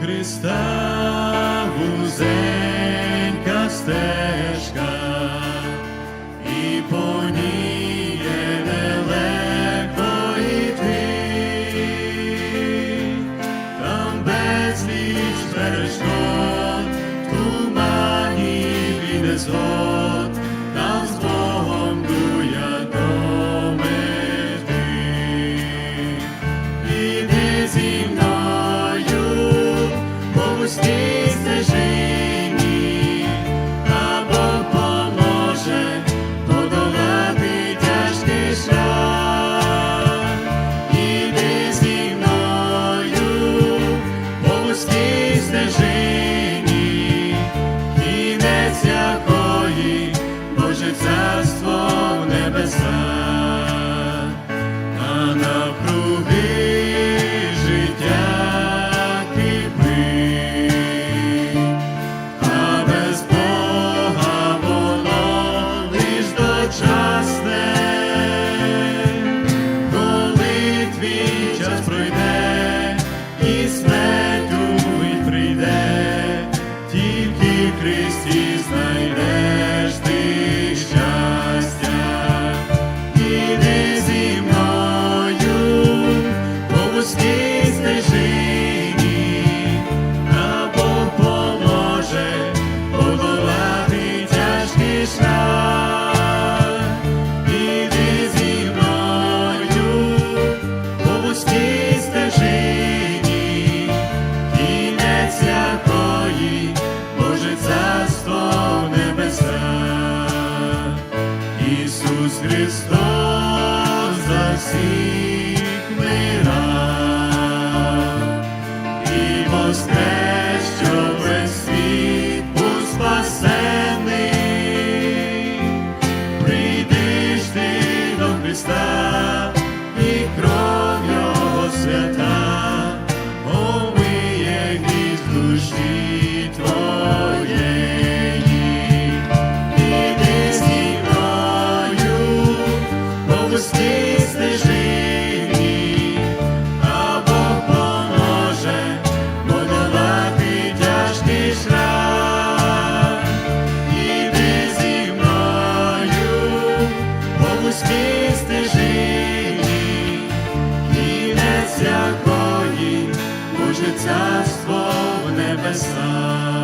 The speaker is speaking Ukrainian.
Христа вузенька стежка, і по ній є нелегко йти, там безліч перешкод, в тумані незгод, пройде, і смерть умить прийде, тільки Христі знайдеш Христос за всіх мирав і що весь світ спасений. Прийдиш ти до Христа і кров свята, омиє душі coração.